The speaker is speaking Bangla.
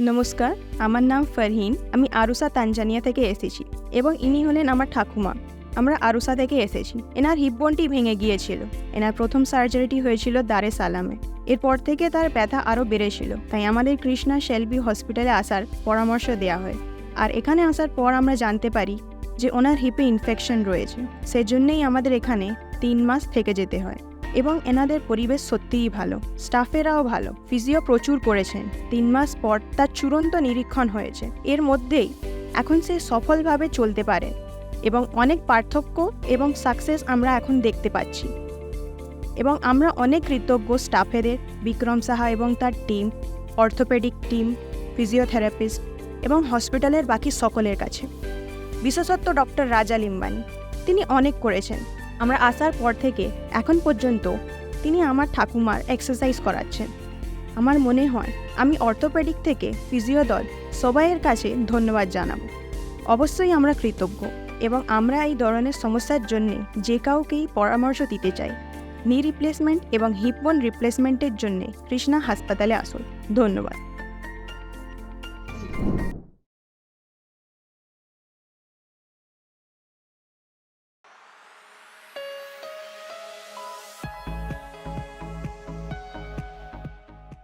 নমস্কার, আমার নাম ফারহিন, আমি আরুসা তানজানিয়া থেকে এসেছি এবং ইনি হলেন আমার ঠাকুমা। আমরা আরুসা থেকে এসেছি। এনার হিপ বোনটি ভেঙে গিয়েছিল। এনার প্রথম সার্জারিটি হয়েছিল দারে সালামে। এরপর থেকে তার ব্যথা আরও বেড়েছিল। তাই আমাদের কৃষ্ণা শেলবি হসপিটালে আসার পরামর্শ দেওয়া হয়। আর এখানে আসার পর আমরা জানতে পারি যে ওনার হিপে ইনফেকশন রয়েছে। সেজন্যই আমাদের এখানে তিন মাস থেকে যেতে হয়। এবং এনাদের পরিবেশ সত্যিই ভালো। স্টাফেরাও ভালো। ফিজিও প্রচুর করেছেন। তিন মাস পর তার চূড়ান্ত নিরীক্ষণ হয়েছে। এর মধ্যেই এখন সে সফলভাবে চলতে পারে এবং অনেক পার্থক্য এবং সাকসেস আমরা এখন দেখতে পাচ্ছি। এবং আমরা অনেক কৃতজ্ঞ স্টাফেদের, বিক্রম সাহা এবং তার টিম, অর্থোপেডিক টিম, ফিজিওথেরাপিস্ট এবং হসপিটালের বাকি সকলের কাছে। বিশেষত্ব ডক্টর রাজা লিম্বানি তিনি অনেক করেছেন। আমরা আসার পর থেকে এখন পর্যন্ত তিনি আমার ঠাকুমার এক্সারসাইজ করাচ্ছেন। আমার মনে হয় আমি অর্থোপেডিক থেকে ফিজিও দল সবাইয়ের কাছে ধন্যবাদ জানাব। অবশ্যই আমরা কৃতজ্ঞ এবং আমরা এই ধরনের সমস্যার জন্যে যে কাউকেই পরামর্শ দিতে চাই। নি রিপ্লেসমেন্ট এবং হিপ বোন রিপ্লেসমেন্টের জন্যে কৃষ্ণা হাসপাতালে আসুন। ধন্যবাদ।